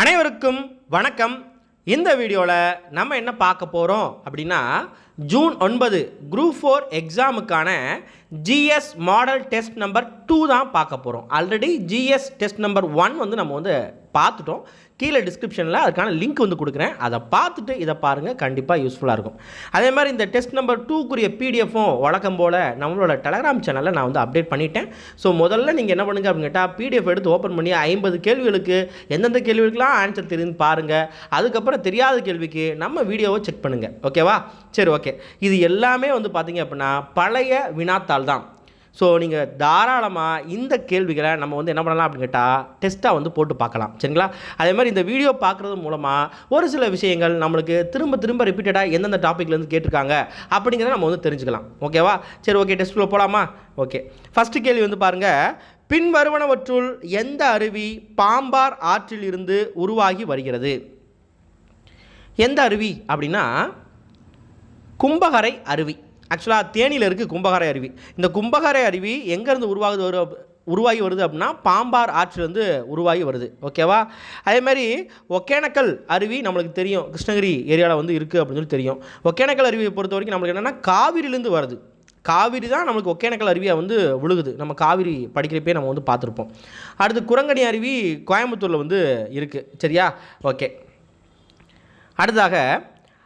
அனைவருக்கும் வணக்கம். இந்த வீடியோவில் நம்ம என்ன பார்க்க போகிறோம் அப்படின்னா ஜூன் ஒன்பது group four எக்ஸாமுக்கான GS model test number two தான் பார்க்க போகிறோம் already GS test number one வந்து நம்ம வந்து பார்த்துட்டோம். கீழே டிஸ்கிரிப்ஷனில் அதுக்கான லிங்க் வந்து கொடுக்குறேன். அதை பார்த்துட்டு இதை பாருங்கள் கண்டிப்பாக யூஸ்ஃபுல்லாக இருக்கும். அதே மாதிரி இந்த டெஸ்ட் நம்பர் டூக்குரிய பிடிஎஃப்பும் வழக்கம் போல் நம்மளோட டெலகிராம் சேனலில் நான் வந்து அப்டேட் பண்ணிட்டேன். ஸோ முதல்ல நீங்கள் என்ன பண்ணுங்க அப்படின்னு கேட்டால் பிடிஎஃப் எடுத்து ஓப்பன் பண்ணி ஐம்பது கேள்விகளுக்கு எந்தெந்த கேள்விகளுக்கெல்லாம் ஆன்சர் தெரியுதுன்னு பாருங்கள் அதுக்கப்புறம் தெரியாத கேள்விக்கு நம்ம வீடியோவை செக் பண்ணுங்கள் ஓகேவா சரி ஓகே இது எல்லாமே வந்து பார்த்தீங்க அப்படின்னா பழைய வினாத்தாள் தான் ஸோ நீங்கள் தாராளமாக இந்த கேள்விகளை நம்ம வந்து என்ன பண்ணலாம் அப்படின்னு கேட்டால் டெஸ்ட்டாக வந்து போட்டு பார்க்கலாம். சரிங்களா? அதே மாதிரி இந்த வீடியோ பார்க்குறது மூலமாக ஒரு சில விஷயங்கள் நம்மளுக்கு திரும்ப திரும்ப ரிப்பீட்டடாக எந்தெந்த டாப்பிக்லேருந்து கேட்டிருக்காங்க அப்படிங்கிறத நம்ம வந்து தெரிஞ்சுக்கலாம். ஓகேவா சரி ஓகே டெஸ்ட்டில் போகலாமா ஓகே ஃபஸ்ட்டு கேள்வி வந்து பாருங்கள் பின்வருவனவற்றுள் எந்த அருவி பாம்பார் ஆற்றில் இருந்து உருவாகி வருகிறது? எந்த அருவி அப்படின்னா கும்பகரை அருவி. ஆக்சுவலாக தேனியில் இருக்குது கும்பகரை அருவி. இந்த கும்பகரை அருவி எங்கேருந்து உருவாகுது வரு உருவாகி வருது அப்படின்னா பாம்பார் ஆற்றிலிருந்து உருவாகி வருது. ஓகேவா அதேமாதிரி ஒகேனக்கல் அருவி நம்மளுக்கு தெரியும். கிருஷ்ணகிரி ஏரியாவில் வந்து இருக்குது அப்படின்னு சொல்லி தெரியும். ஒகேனக்கல் அருவியை பொறுத்த வரைக்கும் நம்மளுக்கு என்னென்னா காவிரிலேருந்து வருது. காவிரி தான் நம்மளுக்கு ஒகேனக்கல் அருவியாக வந்து விழுகுது. நம்ம காவிரி படிக்கிறப்பே நம்ம வந்து பார்த்துருப்போம். அடுத்து குரங்கணி அருவி கோயம்புத்தூரில் வந்து இருக்குது சரியா? ஓகே அடுத்ததாக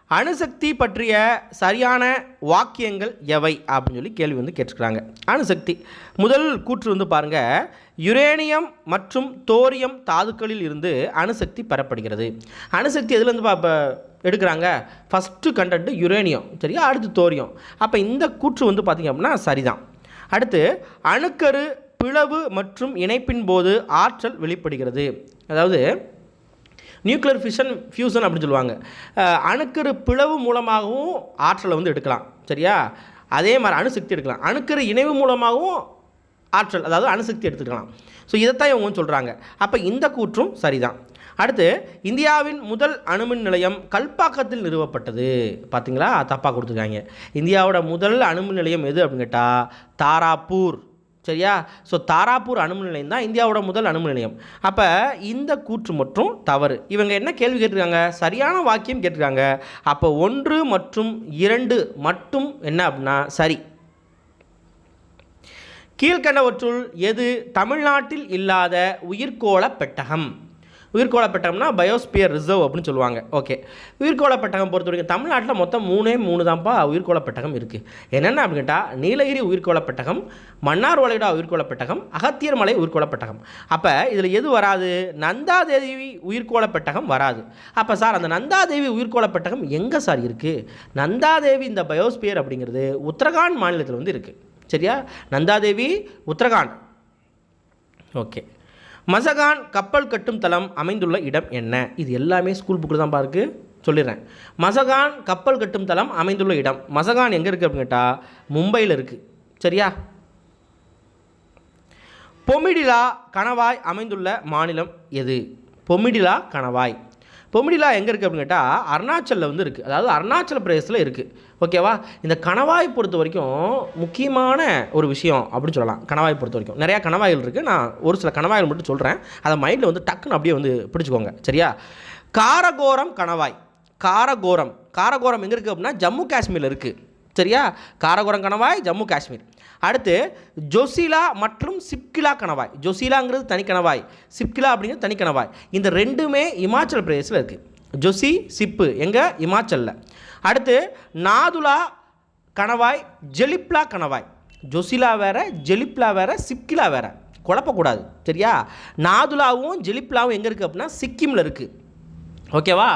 அணுசக்தி பற்றிய சரியான வாக்கியங்கள் எவை? அப்படின்னு சொல்லி கேள்வி வந்து கேட்டிருக்கிறாங்க. அணுசக்தி. முதல் கூற்று வந்து பாருங்கள் யுரேனியம் மற்றும் தோரியம் தாதுக்களில் இருந்து அணுசக்தி பெறப்படுகிறது. அணுசக்தி எதுலேருந்து இப்போ எடுக்கிறாங்க? ஃபஸ்ட்டு கண்டென்ட் யுரேனியம் சரியா? அடுத்து தோரியம். அப்போ இந்த கூற்று வந்து பார்த்திங்க அப்படின்னா சரிதான். அடுத்து அணுக்கரு பிளவு மற்றும் இணைப்பின் போது ஆற்றல் வெளிப்படுகிறது. அதாவது நியூக்ளியர் ஃபிஷன் ஃபியூசன் அப்படின்னு சொல்லுவாங்க. அணுக்கரு பிளவு மூலமாகவும் ஆற்றலை வந்து எடுக்கலாம். சரியா? அதே மாதிரி அணுசக்தி எடுக்கலாம். அணுக்கரு இணைவு மூலமாகவும் ஆற்றல் அதாவது அணுசக்தி எடுத்துக்கலாம். ஸோ இதைத்தான் இவங்க சொல்கிறாங்க அப்போ இந்த கூற்றும் சரிதான். அடுத்து இந்தியாவின் முதல் அணுமின் நிலையம் கல்பாக்கத்தில் நிறுவப்பட்டது. பார்த்தீங்களா தப்பாக கொடுத்துருக்காங்க. இந்தியாவோட முதல் அணுமின் நிலையம் எது அப்படின்னு கேட்டால் தாராப்பூர் சரியா? ஸோ தாராப்பூர் அணுமின் நிலையம் தான் இந்தியாவோட முதல் அணுமின் நிலையம் அப்போ இந்த கூற்று மற்றும் தவறு. இவங்க என்ன கேள்வி கேட்டிருக்காங்க? சரியான வாக்கியம் கேட்டிருக்காங்க. அப்போ ஒன்று மற்றும் இரண்டு மட்டும் என்ன அப்படின்னா சரி. கீழ்கண்டவற்றுள் எது தமிழ்நாட்டில் இல்லாத உயிர்கோள பெட்டகம்? உயிர்கோள பெட்டகம்னா பயோஸ்பியர் ரிசர்வ் அப்படின்னு சொல்லுவாங்க. ஓகே உயிர்கோள பெட்டகம் பொறுத்த வரைக்கும் தமிழ்நாட்டில் மொத்தம் மூணே மூணு தான்ப்பா உயிர்கோள பெட்டகம் இருக்குது என்னென்ன அப்படின்னு கேட்டால் நீலகிரி உயிர்கோள பெட்டகம் மன்னார் வளைகுடா உயிர்கோள பெட்டகம் அகத்தியர் மலை உயிர்கோள பெட்டகம் அப்போ இதில் எது வராது? நந்தாதேவி உயிர்கோள பெட்டகம் வராது. அப்போ சார் அந்த நந்தாதேவி உயிர்கோள பெட்டகம் எங்கே சார் இருக்குது நந்தாதேவி இந்த பயோஸ்பியர் அப்படிங்கிறது உத்தரகாண்ட் மாநிலத்தில் வந்து இருக்குது சரியா? நந்தாதேவி உத்தரகாண்ட். ஓகே மசகான் கப்பல் கட்டும் தளம் அமைந்துள்ள இடம் என்ன? இது எல்லாமே ஸ்கூல் புக்கில் தான் பாருக்கு. சொல்லிடுறேன். மசகான் கப்பல் கட்டும் தளம் அமைந்துள்ள இடம். மசகான் எங்கே இருக்குது அப்படின்னு கேட்டால் மும்பையில் இருக்குது சரியா? பொமிடிலா கணவாய் அமைந்துள்ள மாநிலம் எது? பொமிடிலா கணவாய். பொமிடிலா எங்கே இருக்குது அப்படின்னு கேட்டால் அருணாச்சலில் வந்து இருக்குது அதாவது அருணாச்சல பிரதேசத்தில் இருக்குது ஓகேவா இந்த கணவாய் பொறுத்த வரைக்கும் முக்கியமான ஒரு விஷயம் அப்படின்னு சொல்லலாம். கணவாய் பொறுத்த வரைக்கும். நிறையா கணவாய்கள் இருக்குது நான் ஒரு சில கணவாய்கள் மட்டும் சொல்கிறேன் அதை மைண்டில் வந்து டக்குன்னு அப்படியே வந்து பிடிச்சிக்கோங்க. சரியா? காரகோரம் கணவாய். காரகோரம். காரகோரம் எங்கே இருக்குது அப்படின்னா ஜம்மு காஷ்மீரில் இருக்குது சரியா? காரகோரம் கணவாய் ஜம்மு காஷ்மீர். அடுத்து ஜொசிலா மற்றும் சிப்கிலா கணவாய். ஜொசிலாங்கிறது தனி கணவாய் சிப்கிலா அப்படிங்கிறது தனி கணவாய் இந்த ரெண்டுமே இமாச்சல் பிரதேசில் இருக்குது ஜொசி சிப்பு எங்கே? இமாச்சலில். அடுத்து நாதுலா கணவாய் ஜெலிப்லா கணவாய். ஜொசிலா வேற ஜெலிப்லா வேற சிப்கிலா வேற. குழப்பக்கூடாது. சரியா? நாதுலாவும் ஜெலிப்லாவும் எங்கே இருக்குது அப்படின்னா சிக்கிமில் இருக்குது ஓகேவா?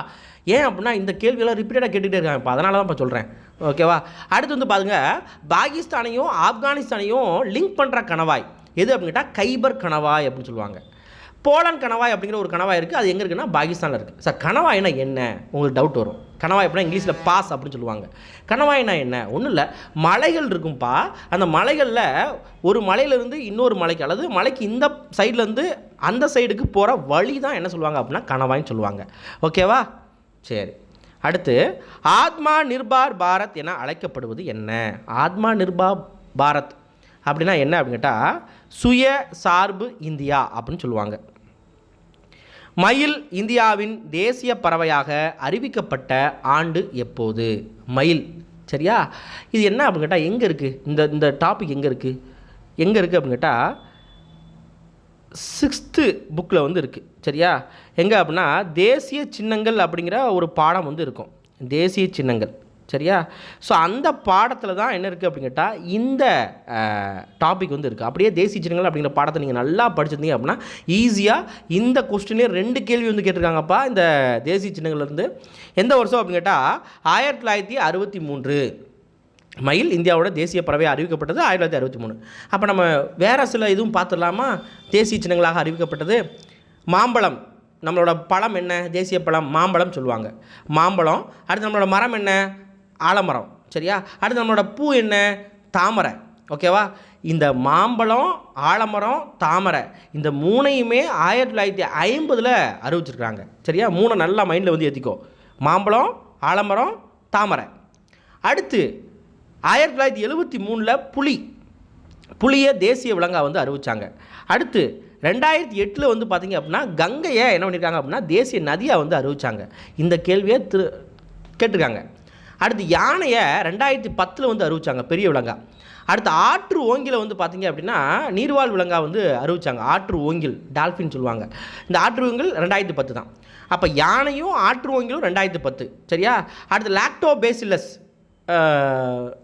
ஏன் அப்படின்னா இந்த கேள்வியெல்லாம் ரிப்பீட்டடாக கேட்டுகிட்டே இருக்காங்க. இப்போ அதனால தான் இப்போ சொல்கிறேன் ஓகேவா? அடுத்து வந்து பாருங்க பாகிஸ்தானையும் ஆப்கானிஸ்தானையும் லிங்க் பண்ணுற கணவாய். எது அப்படின்னு கேட்டால் கைபர் கணவாய் அப்படின்னு சொல்லுவாங்க. போலான் கணவாய் அப்படிங்கிற ஒரு கணவாய் இருக்குது அது எங்கே இருக்குன்னா பாகிஸ்தானில் இருக்குது சார் கணவாய்னா என்ன? உங்களுக்கு டவுட் வரும். கணவாய் அப்படின்னா இங்கிலீஷில் பாஸ் அப்படின்னு சொல்லுவாங்க. கணவாய்னா என்ன? ஒன்றும் இல்லை. மலைகள் இருக்கும்ப்பா அந்த மலைகளில் ஒரு மலையிலேருந்து இன்னொரு மலைக்கு அல்லது மலைக்கு இந்த சைட்லேருந்து அந்த சைடுக்கு போகிற வழி தான் என்ன சொல்லுவாங்க அப்படின்னா கணவாய்ன்னு சொல்லுவாங்க. ஓகேவா? சரி. அடுத்து ஆத்மா நிர்பார் பாரத் என அழைக்கப்படுவது என்ன? ஆத்மா நிர்பார் பாரத் அப்படின்னா என்ன அப்படின்னு கேட்டால் சுய சார்பு இந்தியா அப்படின்னு சொல்லுவாங்க. மயில் இந்தியாவின் தேசிய பறவையாக அறிவிக்கப்பட்ட ஆண்டு எப்போது? மயில். சரியா? இது என்ன அப்படின்னு கேட்டால் எங்கே இருக்குது இந்த இந்த டாபிக் எங்கே இருக்குது எங்கே இருக்குது அப்படின்னு கேட்டால் சிக்ஸ்த்து புக்கில் வந்து இருக்குது சரியா? எங்கே அப்படின்னா தேசிய சின்னங்கள் அப்படிங்கிற ஒரு பாடம் வந்து இருக்கும். தேசிய சின்னங்கள். சரியா? ஸோ அந்த பாடத்தில் தான் என்ன இருக்குது அப்படின்னு கேட்டால் இந்த டாபிக் வந்து இருக்குது அப்படியே தேசிய சின்னங்கள் அப்படிங்கிற பாடத்தை நீங்கள் நல்லா படிச்சிருந்தீங்க அப்படின்னா ஈஸியாக இந்த கொஸ்டினே ரெண்டு கேள்வி வந்து கேட்டிருக்காங்கப்பா இந்த தேசிய சின்னங்கள்லேருந்து எந்த வருஷம் அப்படின்னு கேட்டால் ஆயிரத்தி தொள்ளாயிரத்தி அறுபத்தி மூன்று. மயில் இந்தியாவோட தேசிய பறவை அறிவிக்கப்பட்டது ஆயிரத்தி தொள்ளாயிரத்தி அறுபத்தி மூணு. அப்போ நம்ம வேறு சில இதுவும் பார்த்துடலாமா? தேசிய சின்னங்களாக அறிவிக்கப்பட்டது மாம்பழம். நம்மளோட பழம் என்ன? தேசிய பழம் மாம்பழம் சொல்லுவாங்க. மாம்பழம் அடுத்து நம்மளோட மரம் என்ன? ஆலமரம் சரியா? அடுத்து நம்மளோட பூ என்ன? தாமரை ஓகேவா? இந்த மாம்பழம் ஆலமரம் தாமரை இந்த மூணையுமே ஆயிரத்தி தொள்ளாயிரத்தி ஐம்பதில் அறிவிச்சிருக்கிறாங்க. சரியா? மூணை நல்லா மைண்டில் வந்து ஏற்றிக்கோ மாம்பழம் ஆலமரம் தாமரை. அடுத்து ஆயிரத்தி தொள்ளாயிரத்தி எழுபத்தி மூணில் புலி புலியை தேசிய விலங்காக வந்து அறிவித்தாங்க அடுத்து ரெண்டாயிரத்தி எட்டில் வந்து பார்த்தீங்க அப்படின்னா கங்கையை என்ன பண்ணியிருக்காங்க அப்படின்னா தேசிய நதியாக வந்து அறிவித்தாங்க இந்த கேள்வியை திரு கேட்டிருக்காங்க. அடுத்து யானையை ரெண்டாயிரத்தி பத்தில் வந்து அறிவித்தாங்க பெரிய விலங்கா. அடுத்து ஆற்று ஓங்கில வந்து பார்த்தீங்க அப்படின்னா நீர்வாழ் விலங்காக வந்து அறிவித்தாங்க ஆற்று ஓங்கில் டால்ஃபின் சொல்லுவாங்க. இந்த ஆற்று ஓங்கில் ரெண்டாயிரத்தி பத்து தான். அப்போ யானையும் ஆற்று ஓங்கிலும் ரெண்டாயிரத்தி பத்து சரியா? அடுத்து லாக்டோ பேசிலஸ்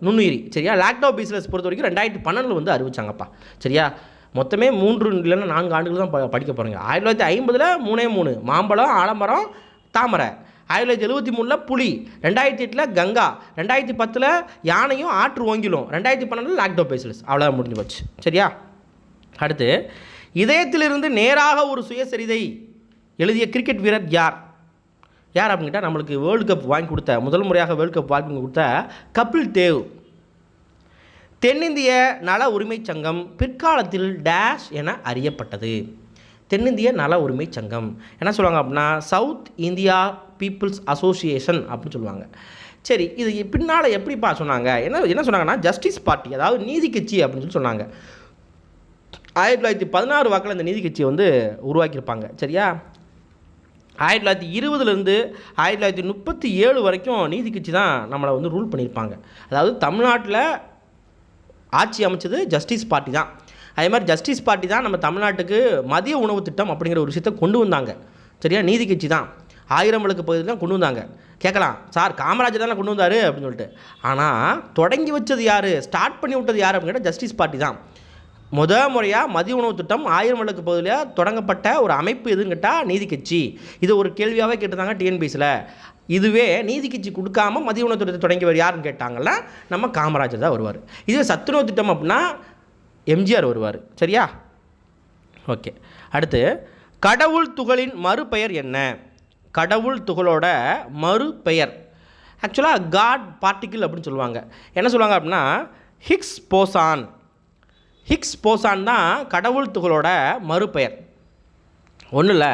நுண்ணுயிரி சரியா? லாக்டோ பிஸ்னஸ் பொறுத்த வரைக்கும் ரெண்டாயிரத்தி பன்னெண்டில் வந்து அறிவிச்சாங்கப்பா சரியா? மொத்தமே மூன்று இல்லைன்னா நான்கு ஆண்டுகள் தான் ப- படிக்க போகிறீங்க ஆயிரத்தி தொள்ளாயிரத்தி ஐம்பதில் மூணே மூணு மாம்பழம் ஆலமரம் தாமரை. ஆயிரத்தி தொள்ளாயிரத்தி எழுபத்தி மூணில் புலி. ரெண்டாயிரத்தி எட்டில் கங்கா. ரெண்டாயிரத்தி பத்தில் யானையும் ஆற்று ஓங்கிலும் ரெண்டாயிரத்தி பன்னெண்டில் லாக்டோ பேசிலஸ் அவ்வளோதான் முடிஞ்சு போச்சு சரியா? அடுத்து இதயத்திலிருந்து நேராக ஒரு சுயசரிதை எழுதிய கிரிக்கெட் வீரர் யார்? யார் அப்படின்னு கேட்டால் நம்மளுக்கு வேர்ல்டு கப் வாங்கி கொடுத்த முதல் முறையாக வேர்ல்டு கப் வாங்கி கொடுத்த கபில் தேவ். தென்னிந்திய நல உரிமைச் சங்கம் பிற்காலத்தில் டேஷ் என அறியப்பட்டது. தென்னிந்திய நல உரிமைச் சங்கம். என்ன சொல்லுவாங்க அப்படின்னா சவுத் இந்தியா பீப்புள்ஸ் அசோசியேஷன் அப்படின்னு சொல்லுவாங்க. சரி இது பின்னால் எப்படிப்பா சொன்னாங்க? என்ன என்ன சொன்னாங்கன்னா ஜஸ்டிஸ் பார்ட்டி அதாவது நீதி கட்சி அப்படின்னு சொல்லி சொன்னாங்க. ஆயிரத்தி தொள்ளாயிரத்தி பதினாறு வாக்கில் இந்த நீதி கட்சியை வந்து உருவாக்கியிருப்பாங்க. சரியா? ஆயிரத்தி தொள்ளாயிரத்தி இருபதுலேருந்து ஆயிரத்தி தொள்ளாயிரத்தி முப்பத்தி ஏழு வரைக்கும் நீதி கட்சி தான் நம்மளை வந்து ரூல் பண்ணியிருப்பாங்க. அதாவது தமிழ்நாட்டில் ஆட்சி அமைச்சது ஜஸ்டிஸ் பார்ட்டி தான். அதே மாதிரி ஜஸ்டிஸ் பார்ட்டி தான் நம்ம தமிழ்நாட்டுக்கு மதிய உணவு திட்டம் அப்படிங்கிற ஒரு விஷயத்தை கொண்டு வந்தாங்க. சரியா? நீதி கட்சி தான். ஆயிரம் விளக்கு பகுதியில் தான் கொண்டு வந்தாங்க. கேட்கலாம். சார் காமராஜர் தானே கொண்டு வந்தார் அப்படின்னு சொல்லிட்டு. ஆனால் தொடங்கி வச்சது யார்? ஸ்டார்ட் பண்ணி விட்டது யார் அப்படின்னு கேட்டால் ஜஸ்டிஸ் பார்ட்டி தான். முத முறையாக மதிய உணவு திட்டம் ஆயிரம் விளக்கு பகுதியில் தொடங்கப்பட்ட ஒரு அமைப்பு எதுன்னு கேட்டால் நீதி கட்சி. இது ஒரு கேள்வியாகவே கேட்டிருந்தாங்க டிஎன்பிஎஸில் இதுவே நீதி கட்சி கொடுக்காம மதிய உணவு திட்டத்தை தொடங்கியவர் யாருன்னு கேட்டாங்கல்ல நம்ம காமராஜர் தான் வருவார். இதுவே சத்துணவு திட்டம் அப்படின்னா எம்ஜிஆர் வருவார். சரியா? ஓகே. அடுத்து கடவுள் துகளின் மறுபெயர் என்ன? கடவுள் துகளோட மறுபெயர். ஆக்சுவலாக காட் பார்ட்டிக்கிள் அப்படின்னு சொல்லுவாங்க. என்ன சொல்லுவாங்க அப்படின்னா ஹிக்ஸ் போசான் ஹிக்ஸ் போசான் தான் கடவுள் துகளோட மறுபெயர். ஒன்றும் இல்லை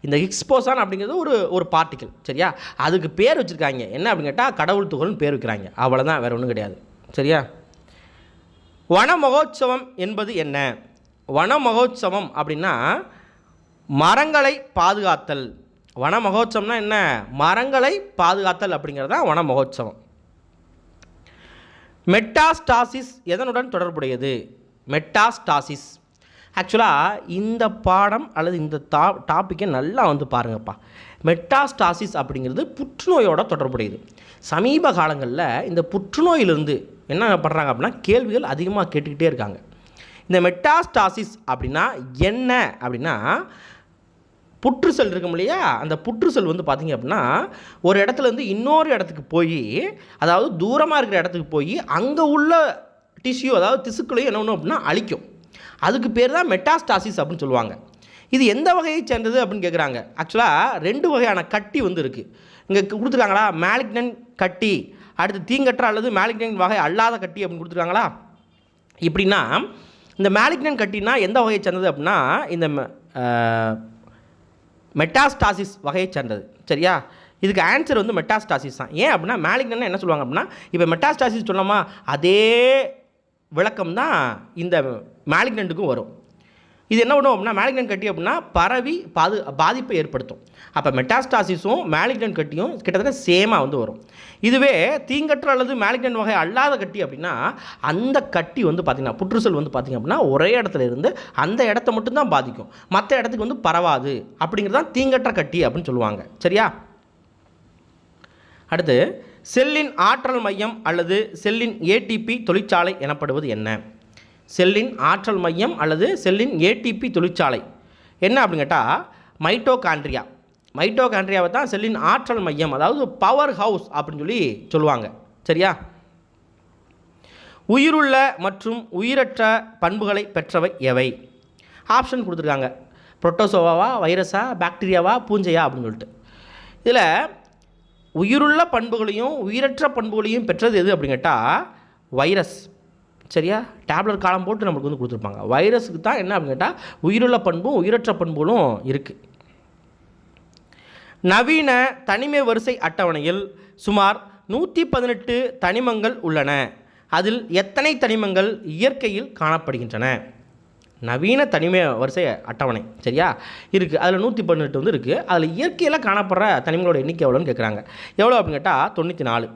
இந்த ஹிக்ஸ் போசான் அப்படிங்கிறது ஒரு ஒரு பார்ட்டிக்கல் சரியா? அதுக்கு பேர் வச்சுருக்காங்க. என்ன அப்படின்னு கேட்டால் கடவுள் துகள்னு பேர் வைக்கிறாங்க. அவ்வளோதான் வேறு ஒன்றும் கிடையாது. சரியா? வன மகோத்சவம் என்பது என்ன? வன மகோத்சவம் அப்படின்னா மரங்களை பாதுகாத்தல். வன மகோத்சவம்னா என்ன? மரங்களை பாதுகாத்தல் அப்படிங்கிறது தான் வன மகோத்சவம் மெட்டாஸ்டாசிஸ் எதனுடன் தொடர்புடையது? மெட்டாஸ்டாசிஸ். ஆக்சுவலாக இந்த பாடம் அல்லது இந்த டா டாப்பிக்கை நல்லா வந்து பாருங்கப்பா. மெட்டாஸ்டாசிஸ் அப்படிங்கிறது புற்றுநோயோட தொடர்புடையது. சமீப காலங்களில் இந்த புற்றுநோயிலிருந்து என்ன பண்ணுறாங்க அப்படின்னா கேள்விகள் அதிகமாக கேட்டுக்கிட்டே இருக்காங்க. இந்த மெட்டாஸ்டாசிஸ் அப்படின்னா என்ன அப்படின்னா புற்று செல் இருக்கும் இல்லையா? அந்த புற்று செல் வந்து பார்த்திங்க அப்படின்னா ஒரு இடத்துல இருந்து இன்னொரு இடத்துக்கு போய் அதாவது தூரமாக இருக்கிற இடத்துக்கு போய் அங்கே உள்ள டிஷ்யூ அதாவது திசுக்களையும் என்ன பண்ணும் அப்படின்னா அழிக்கும். அதுக்கு பேர் தான் மெட்டாஸ்டாசிஸ் அப்படின்னு சொல்லுவாங்க. இது எந்த வகையை சேர்ந்தது அப்படின்னு கேட்குறாங்க ஆக்சுவலாக ரெண்டு வகையான கட்டி வந்து இருக்குது இங்கே கொடுத்துருக்காங்களா? மேலிக்னன் கட்டி. அடுத்து தீங்கற்ற அல்லது மேலிக்னன் வகை அல்லாத கட்டி அப்படின்னு கொடுத்துருக்காங்களா? இப்படின்னா இந்த மேலிக்னன் கட்டினா எந்த வகையை சேர்ந்தது அப்படின்னா இந்த மெட்டாஸ்டாசிஸ் வகையை சேர்ந்தது. சரியா? இதுக்கு ஆன்சர் வந்து மெட்டாஸ்டாசிஸ் தான். ஏன் அப்படின்னா மேலிக்னன் என்ன சொல்லுவாங்க அப்படின்னா இப்போ மெட்டாஸ்டாசிஸ் சொன்னோமா? அதே விளக்கம் தான் இந்த மேலிக்னண்ட்டுக்கும் வரும். இது என்ன பண்ணும் அப்படின்னா மேலிக்னன் கட்டி அப்படின்னா பரவி பாது பாதிப்பை ஏற்படுத்தும். அப்போ மெட்டாஸ்டாசிஸும் மேலிக்னன் கட்டியும் கிட்டத்தட்ட சேமாக வந்து வரும். இதுவே தீங்கற்ற அல்லது மேலிக்னன் வகை அல்லாத கட்டி அப்படின்னா அந்த கட்டி வந்து பார்த்திங்கன்னா புற்றுச்சல் வந்து பார்த்திங்க அப்படின்னா ஒரே இடத்துல இருந்து அந்த இடத்த மட்டும்தான் பாதிக்கும். மற்ற இடத்துக்கு வந்து பரவாது. அப்படிங்கிறது தான் தீங்கற்ற கட்டி அப்படின்னு சொல்லுவாங்க. சரியா? அடுத்து செல்லின் ஆற்றல் மையம் அல்லது செல்லின் ஏடிபி தொழிற்சாலை எனப்படுவது என்ன? செல்லின் ஆற்றல் மையம் அல்லது செல்லின் ஏடிபி தொழிற்சாலை. என்ன அப்படின்னு கேட்டால் மைட்டோகாண்ட்ரியா மைட்டோகாண்ட்ரியாவை தான் செல்லின் ஆற்றல் மையம் அதாவது பவர் ஹவுஸ் அப்படின்னு சொல்லி சொல்லுவாங்க. சரியா? உயிருள்ள மற்றும் உயிரற்ற பண்புகளை பெற்றவை எவை? ஆப்ஷன் கொடுத்துருக்காங்க. புரோட்டோசோவாவா வைரஸா பாக்டீரியாவா பூஞ்சையா அப்படின்னு சொல்லிட்டு. இதில் உயிருள்ள பண்புகளையும் உயிரற்ற பண்புகளையும் பெற்றது எது அப்படின்னு கேட்டால் வைரஸ். சரியா? டேப்லெட் காலம் போட்டு நம்மளுக்கு வந்து கொடுத்துருப்பாங்க. வைரஸுக்கு தான் என்ன அப்படின்னு கேட்டால் உயிருள்ள பண்பும் உயிரற்ற பண்புகளும் இருக்குது நவீன தனிமை வரிசை அட்டவணையில் சுமார் நூற்றி பதினெட்டு தனிமங்கள் உள்ளன. அதில் எத்தனை தனிமங்கள் இயற்கையில் காணப்படுகின்றன? நவீன தனிமை வரிசை அட்டவணை சரியா? இருக்குது அதில் நூற்றி பதினெட்டு வந்து இருக்குது அதில் இயற்கையில் காணப்படுற தனிமங்களோட எண்ணிக்கை எவ்வளோன்னு கேட்குறாங்க எவ்வளோ அப்படின்னு கேட்டால் தொண்ணூற்றி நாலு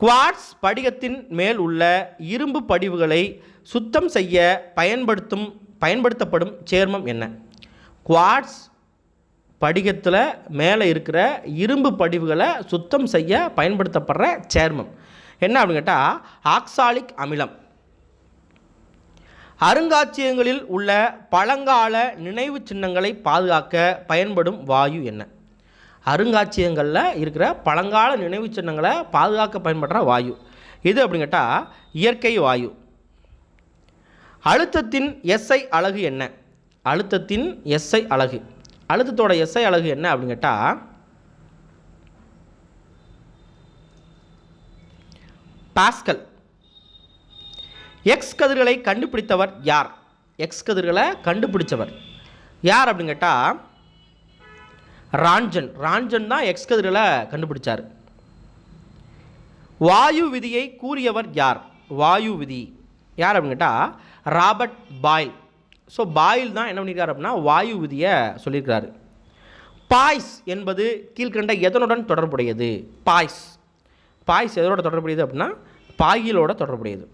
குவாட்ஸ் படிகத்தின் மேல் உள்ள இரும்பு படிவுகளை சுத்தம் செய்ய பயன்படுத்தும் பயன்படுத்தப்படும் சேர்மம் என்ன? குவாட்ஸ் படிகத்தில் மேலே இருக்கிற இரும்பு படிவுகளை சுத்தம் செய்ய பயன்படுத்தப்படுற சேர்மம். என்ன அப்படின்னு கேட்டால் ஆக்சாலிக் அமிலம். அருங்காட்சியகங்களில் உள்ள பழங்கால நினைவு சின்னங்களை பாதுகாக்க பயன்படும் வாயு என்ன? அருங்காட்சியகங்களில் இருக்கிற பழங்கால நினைவு சின்னங்களை பாதுகாக்க பயன்படுற வாயு. இது அப்படின்னு கேட்டால் இயற்கை வாயு. அழுத்தத்தின் எஸ்ஐ அழகு என்ன? அழுத்தத்தின் எஸ்ஐ அழகு அழுத்தத்தோட எஸ்ஐ அழகு என்ன அப்படின்னு கேட்டால் பாஸ்கல். எக்ஸ் கதிர்களை கண்டுபிடித்தவர் யார்? எக்ஸ் கதிர்களை கண்டுபிடிச்சவர். யார் அப்படின்னு கேட்டால் ராஞ்சன். ராஞ்சன் தான் எக்ஸ் கதிர்களை கண்டுபிடிச்சார். வாயு விதியை கூறியவர் யார்? வாயு விதி. யார் அப்படின்னு கேட்டால் ராபர்ட் பாயில். ஸோ பாயில் தான் என்ன பண்ணியிருக்காரு அப்படின்னா வாயு விதியை சொல்லியிருக்கிறாரு. பாய்ஸ் என்பது கீழ்கண்ட எதனுடன் தொடர்புடையது? பாய்ஸ். பாய்ஸ் எதனோட தொடர்புடையது அப்படின்னா பாயிலோட தொடர்புடையது.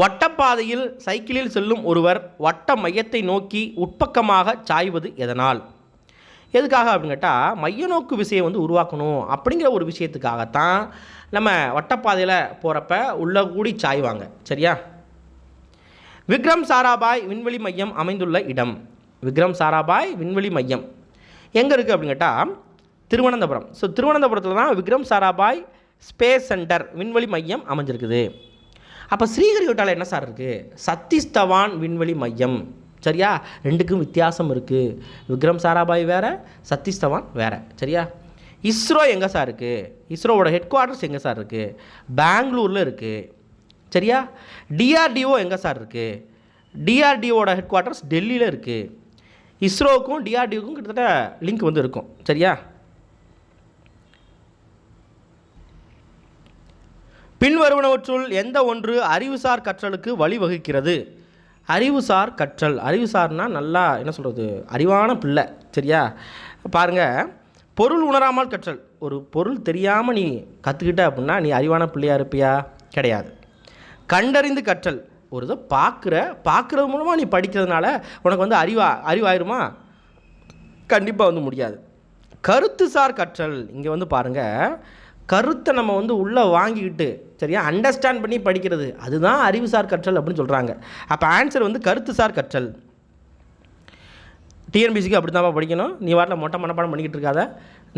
வட்டப்பாதையில் சைக்கிளில் செல்லும் ஒருவர் வட்ட மையத்தை நோக்கி உட்பக்கமாக சாய்வது எதனால்? எதுக்காக அப்படின்னு கேட்டால் மைய நோக்கு விசையை வந்து உருவாக்கணும் அப்படிங்கிற ஒரு விஷயத்துக்காகத்தான் நம்ம வட்டப்பாதையில் போகிறப்ப உள்ள கூடி சாய்வாங்க. சரியா? விக்ரம் சாராபாய் விண்வெளி மையம் அமைந்துள்ள இடம். விக்ரம் சாராபாய் விண்வெளி மையம். எங்கே இருக்குது அப்படின்னு கேட்டால் திருவனந்தபுரம். ஸோ திருவனந்தபுரத்தில் தான் விக்ரம் சாராபாய் ஸ்பேஸ் சென்டர் விண்வெளி மையம் அமைஞ்சிருக்குது. அப்போ ஸ்ரீஹரிகோட்டாவில் என்ன சார் இருக்குது சத்தீஸ்தவான் விண்வெளி மையம். சரியா? ரெண்டுக்கும் வித்தியாசம் இருக்குது விக்ரம் சாராபாய் வேறு சத்தீஸ்தவான் வேறு. சரியா? இஸ்ரோ எங்கே சார் இருக்குது இஸ்ரோவோட ஹெட் குவார்ட்டர்ஸ் எங்கே சார் இருக்குது பெங்களூரில் இருக்குது சரியா? டிஆர்டிஓ எங்கே சார் இருக்குது டிஆர்டிஓட ஹெட் குவார்ட்டர்ஸ் டெல்லியில் இருக்குது இஸ்ரோவுக்கும் டிஆர்டிஓக்கும் கிட்டத்தட்ட லிங்க் வந்து இருக்கும். சரியா? பின்வருவனவற்றுள் எந்த ஒன்று அறிவுசார் கற்றலுக்கு வழிவகுக்கிறது? அறிவுசார் கற்றல். அறிவுசார்னா நல்லா என்ன சொல்கிறது அறிவான பிள்ளை சரியா? பாருங்கள் பொருள் உணராமல் கற்றல். ஒரு பொருள் தெரியாமல் நீ கற்றுக்கிட்ட அப்படின்னா நீ அறிவான பிள்ளையாக இருப்பியா? கிடையாது. கண்டறிந்து கற்றல். ஒரு இதை பார்க்குற பார்க்குறது மூலமாக நீ படிக்கிறதுனால உனக்கு வந்து அறிவா அறிவாயிருமா? கண்டிப்பாக வந்து முடியாது. கருத்துசார் கற்றல். இங்கே வந்து பாருங்கள் கருத்தை நம்ம வந்து உள்ளே வாங்கிக்கிட்டு சரியா? அண்டர்ஸ்டாண்ட் பண்ணி படிக்கிறது. அதுதான் அறிவுசார் கற்றல் அப்படின்னு சொல்கிறாங்க அப்போ ஆன்சர் வந்து கருத்துசார் கற்றல். டிஎன்பிசிக்கு அப்படி தான்ப்பா படிக்கணும். நீ வாட்டில் மொட்டை மனப்பாடம் பண்ணிக்கிட்டு இருக்காத.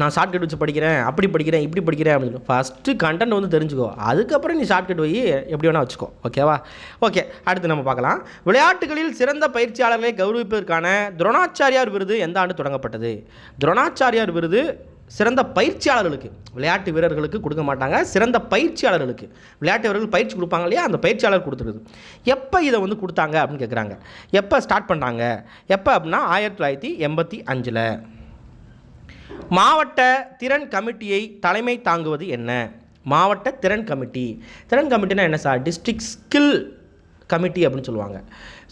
நான் ஷார்ட்கட் வச்சு படிக்கிறேன். அப்படி படிக்கிறேன் இப்படி படிக்கிறேன் அப்படின்னு சொல்லி. ஃபஸ்ட்டு கண்டென்ட் வந்து தெரிஞ்சுக்கோ. அதுக்கப்புறம் நீ ஷார்ட்கட் போய் எப்படி வேணால் வச்சுக்கோ. ஓகேவா ஓகே அடுத்து நம்ம பார்க்கலாம். விளையாட்டுகளில் சிறந்த பயிற்சியாளர்களை கௌரவிப்பதற்கான துரோணாச்சாரியார் விருது எந்த ஆண்டு தொடங்கப்பட்டது? துரோணாச்சாரியார் விருது சிறந்த பயிற்சியாளர்களுக்கு. விளையாட்டு வீரர்களுக்கு கொடுக்க மாட்டாங்க. சிறந்த பயிற்சியாளர்களுக்கு. விளையாட்டு வீரர்கள் பயிற்சி கொடுப்பாங்க இல்லையா? அந்த பயிற்சியாளர் கொடுத்துருது. எப்போ இதை வந்து கொடுத்தாங்க அப்படின்னு கேட்குறாங்க எப்போ ஸ்டார்ட் பண்ணாங்க? எப்போ அப்படின்னா ஆயிரத்தி தொள்ளாயிரத்தி எண்பத்தி அஞ்சில். மாவட்ட திறன் கமிட்டியை தலைமை தாங்குவது என்ன? மாவட்ட திறன் கமிட்டி. திறன் கமிட்டினா என்ன சார்? டிஸ்ட்ரிக்ட் ஸ்கில் கமிட்டி அப்படின்னு சொல்லுவாங்க.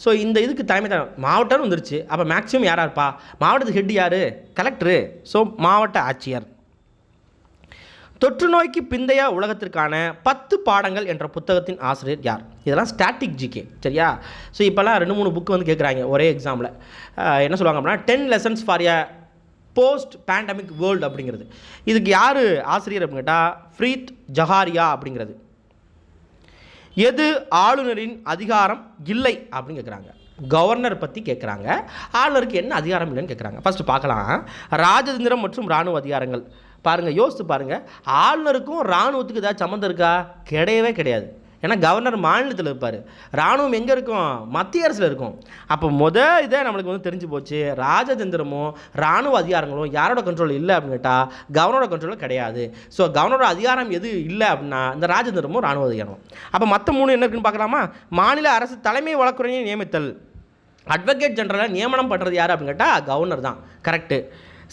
ஸோ இந்த இதுக்கு தலைமை த மாவட்டம்னு வந்துருச்சு. அப்போ மேக்ஸிமம் யாராக இருப்பா மாவட்டத்துக்கு ஹெட் யார்? கலெக்டரு ஸோ மாவட்ட ஆட்சியர். தொற்று நோய்க்கு பிந்தைய உலகத்திற்கான பத்து பாடங்கள் என்ற புத்தகத்தின் ஆசிரியர் யார்? இதெல்லாம் ஸ்டாட்டிக் ஜிகே சரியா? ஸோ இப்போல்லாம் ரெண்டு மூணு புக்கு வந்து கேட்குறாங்க ஒரே எக்ஸாமில் என்ன சொல்லுவாங்க அப்படின்னா ten lessons for a post pandemic world அப்படிங்கிறது. இதுக்கு யார் ஆசிரியர் அப்படின்னு கேட்டால் ஃப்ரீத் ஜஹாரியா அப்படிங்கிறது. எது ஆளுநரின் அதிகாரம் இல்லை அப்படின்னு கேட்குறாங்க கவர்னர் பற்றி கேட்குறாங்க ஆளுநருக்கு என்ன அதிகாரம் இல்லைன்னு கேட்குறாங்க ஃபஸ்ட்டு பார்க்கலாம். ராஜதந்திரம் மற்றும் இராணுவ அதிகாரங்கள். பாருங்கள் யோசித்து பாருங்கள் ஆளுநருக்கும் இராணுவத்துக்கு ஏதாவது சம்மந்தம் இருக்கா? கிடையவே கிடையாது. ஏன்னா கவர்னர் மாநிலத்தில் இருப்பார். இராணுவம் எங்கே இருக்கும்? மத்திய அரசில் இருக்கும். அப்போ முதல் இதை நம்மளுக்கு வந்து தெரிஞ்சு போச்சு ராஜதந்திரமும் இராணுவ அதிகாரங்களும் யாரோட கண்ட்ரோல் இல்லை அப்படின்னு கேட்டால் கவர்னரோட கண்ட்ரோல் கிடையாது. ஸோ கவர்னரோட அதிகாரம் எது இல்லை அப்படின்னா இந்த ராஜதந்திரமும் இராணுவ அதிகாரம். அப்போ மற்ற மூணு என்ன இருக்குன்னு பார்க்கலாமா? மாநில அரசு தலைமை வழக்குறையை நியமித்தல். அட்வொகேட் ஜெனரலை நியமனம் பண்ணுறது யார் அப்படின்னு கேட்டால் கவர்னர் தான். கரெக்டு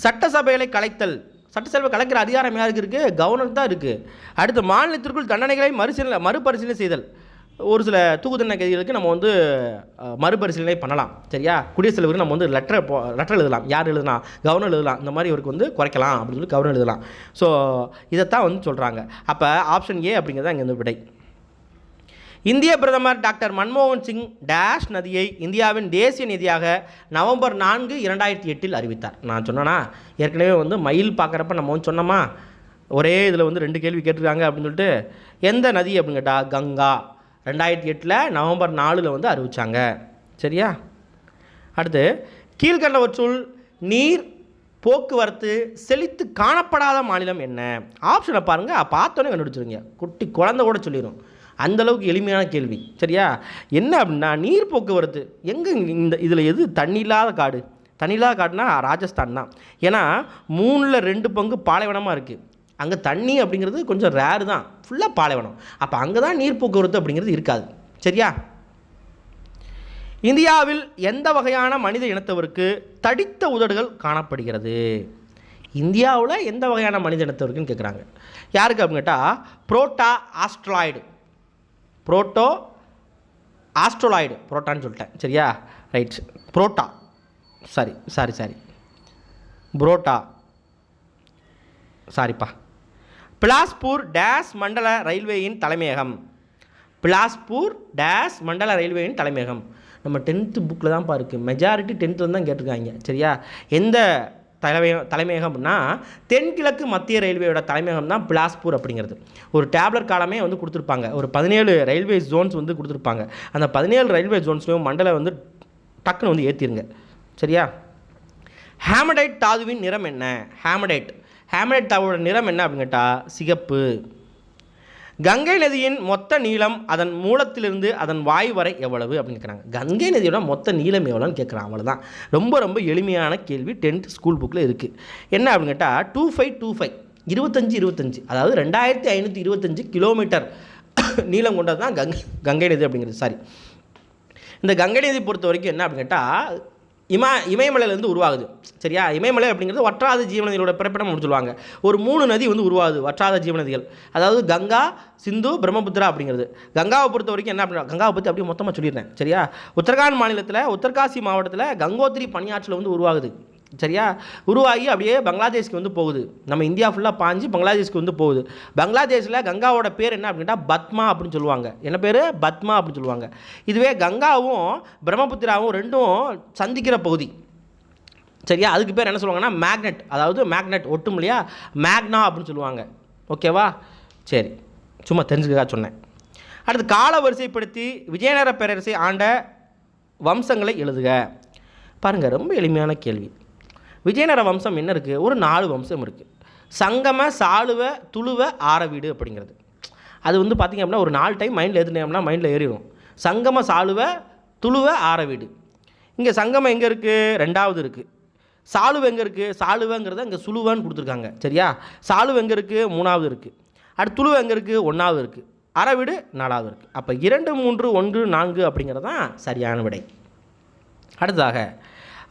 சட்டசபைகளை கலைத்தல். சட்டசபை கலைக்கிற அதிகாரம் யாருக்கு இருக்குது கவர்னர் தான் இருக்குது அடுத்து மாநிலத்திற்குள் தண்டனைகளை மறுசீலனை மறுபரிசீலனை செய்தல். ஒரு சில தூக்கு தண்டனை கைதிகளுக்கு நம்ம வந்து மறுபரிசீலனை பண்ணலாம். சரியா? குடியரசுத் தலைவருக்கு நம்ம வந்து லெட்டர் போ லெட்டர் எழுதலாம். யார் எழுதலாம் கவர்னர் எழுதலாம். இந்த மாதிரி இவருக்கு வந்து குறைக்கலாம் அப்படின்னு சொல்லி கவர்னர் எழுதலாம். ஸோ இதைத்தான் வந்து சொல்கிறாங்க அப்போ ஆப்ஷன் ஏ அப்படிங்கிறது அங்கே வந்து விடை. இந்திய பிரதமர் டாக்டர் மன்மோகன் சிங் டேஷ் நதியை இந்தியாவின் தேசிய நிதியாக நவம்பர் நான்கு இரண்டாயிரத்தி எட்டில் அறிவித்தார். நான் சொன்னேன்னா ஏற்கனவே வந்து மயில் பார்க்குறப்ப நம்ம வந்து சொன்னோமா? ஒரே இதில் வந்து ரெண்டு கேள்வி கேட்டிருக்காங்க அப்படின்னு சொல்லிட்டு எந்த நதி அப்படின்னு கேட்டால் கங்கா. ரெண்டாயிரத்தி எட்டில் நவம்பர் நாலில் வந்து அறிவிச்சாங்க. சரியா? அடுத்து கீழ்கண்டவற்றுள் நீர் போக்குவரத்து செழித்து காணப்படாத மாநிலம் என்ன? ஆப்ஷனை பாருங்கள் பார்த்தோன்னே கண்டுபிடிச்சிருங்க குட்டி குழந்தை கூட சொல்லிடும் அந்தளவுக்கு எளிமையான கேள்வி. சரியா? என்ன அப்படின்னா நீர் போக்குவரத்து. எங்கே இந்த இதில் எது? தண்ணி இல்லாத காடு. தண்ணி இல்லாத காடுனா ராஜஸ்தான் தான். ஏன்னா மூணில் ரெண்டு பங்கு பாலைவனமாக இருக்குது அங்கே தண்ணி அப்படிங்கிறது கொஞ்சம் ரேரு தான். ஃபுல்லாக பாலைவனம். அப்போ அங்கே தான் நீர் போக்குவரத்து அப்படிங்கிறது இருக்காது. சரியா? இந்தியாவில் எந்த வகையான மனித இனத்தவருக்கு தடித்த உதடுகள் காணப்படுகிறது? இந்தியாவில் எந்த வகையான மனித இனத்தவருக்குன்னு கேட்குறாங்க யாருக்கு அப்படின்னு கேட்டால் புரோட்டா ஆஸ்ட்ராய்டு. புரோட்டோ ஆஸ்ட்ரோலாய்டு புரோட்டான்னு சொல்லிட்டேன். சரியா? Right parotta. Sorry sorry sorry. Parotta. சாரிப்பா பிலாஸ்பூர் டேஸ் மண்டல ரயில்வேயின் தலைமையகம். பிலாஸ்பூர் டேஸ் மண்டல ரயில்வேயின் தலைமையகம். நம்ம டென்த்து புக்கில் தான்ப்பா இருக்குது மெஜாரிட்டி டென்த்தில் தான் கேட்டிருக்காங்க. சரியா? எந்த தலைமையகம் தலைமையகம் அப்படின்னா தென்கிழக்கு மத்திய ரயில்வேயோட தலைமையகம் தான் பிலாஸ்பூர் அப்படிங்கிறது. ஒரு டேப்லெட் காலமே வந்து கொடுத்துருப்பாங்க. ஒரு பதினேழு ரயில்வே ஜோன்ஸ் வந்து கொடுத்துருப்பாங்க. அந்த பதினேழு ரயில்வே ஜோன்ஸ்லையும் மண்டல வந்து டக்குன்னு வந்து ஏற்றிருங்க சரியா? ஹேமடைட் தாதுவின் நிறம் என்ன? ஹேமடைட். ஹேமடைட் தாவோட நிறம் என்ன அப்படின்னு கேட்டால் சிகப்பு. கங்கை நதியின் மொத்த நீளம் அதன் மூலத்திலிருந்து அதன் வாய் வரை எவ்வளவு அப்படின்னு கேட்குறாங்க. கங்கை நதியோட மொத்த நீளம் எவ்வளோன்னு கேட்குறான் அவ்வளோதான் ரொம்ப ரொம்ப எளிமையான கேள்வி டென்த் ஸ்கூல் புக்கில் இருக்குது என்ன அப்படின்னு கேட்டால் டூ ஃபைவ் டூ ஃபைவ் இருபத்தஞ்சி இருபத்தஞ்சி அதாவது ரெண்டாயிரத்தி ஐநூற்றி இருபத்தஞ்சி கிலோமீட்டர் நீளம் கொண்டது தான் கங்கை கங்கை நதி அப்படிங்கிறது. சாரி இந்த கங்கை நதி பொறுத்த வரைக்கும் என்ன அப்படின்னு கேட்டால் இமா இமயமலையிலேருந்து உருவாகுது. சரியா? இமயமலை அப்படிங்கிறது வற்றாத ஜீவநதிகளோட பிறப்பிடம் சொல்லுவாங்க. ஒரு மூணு நதி வந்து உருவாகுது வற்றாத ஜீவநதிகள். அதாவது கங்கா சிந்து பிரம்மபுத்திரா அப்படிங்கிறது. கங்காவை பொறுத்த வரைக்கும் என்ன அப்படின்னா கங்காவை பற்றி அப்படியே மொத்தமாக சொல்லிடுறேன். சரியா? உத்தரகாண்ட் மாநிலத்தில் உத்தரகாசி மாவட்டத்தில் கங்கோத்திரி பனியாற்றில் வந்து உருவாகுது. சரியா? உருவாகி அப்படியே பங்களாதேஷ்க்கு வந்து போகுது. நம்ம இந்தியா ஃபுல்லாக பாஞ்சு பங்களாதேஷ்க்கு வந்து போகுது. பங்களாதேஷில் கங்காவோட பேர் என்ன அப்படின்னா பத்மா அப்படின்னு சொல்லுவாங்க. என்ன பேர்? பத்மா அப்படின்னு சொல்லுவாங்க. இதுவே கங்காவும் பிரம்மபுத்திராவும் ரெண்டும் சந்திக்கிற பகுதி. சரியா? அதுக்கு பேர் என்ன சொல்லுவாங்கன்னா மேக்னெட். அதாவது மேக்னெட் ஒட்டும் இல்லையா? மேக்னா அப்படின்னு சொல்லுவாங்க. ஓகேவா சரி. சும்மா தெரிஞ்சுக்கா சொன்னேன். அடுத்து கால வரிசைப்படுத்தி விஜயநகர பேரரசை ஆண்ட வம்சங்களை எழுதுக. பாருங்கள் ரொம்ப எளிமையான கேள்வி. விஜயநகர வம்சம் என்ன இருக்குது ஒரு நாலு வம்சம் இருக்குது சங்கம சாலுவ துளுவ ஆரவீடு அப்படிங்கிறது. அது வந்து பார்த்திங்க அப்படின்னா ஒரு நாலு டைம் மைண்டில் ஏற்றுனோம்னா மைண்டில் ஏறிடும் சங்கம சாலுவ துளுவ ஆரவீடு இங்கே சங்கமம் எங்கே இருக்குது ரெண்டாவது இருக்குது சாலுவ எங்கே இருக்குது சாலுவங்கிறத இங்கே சுழுவன்னு கொடுத்துருக்காங்க. சரியா? சாலுவ எங்கே இருக்குது மூணாவது இருக்குது அடுத்து துளுவ எங்கே இருக்குது ஒன்றாவது இருக்குது அறவீடு நாலாவது இருக்குது அப்போ இரண்டு மூன்று ஒன்று நான்கு அப்படிங்கிறது தான் சரியான விடை. அடுத்ததாக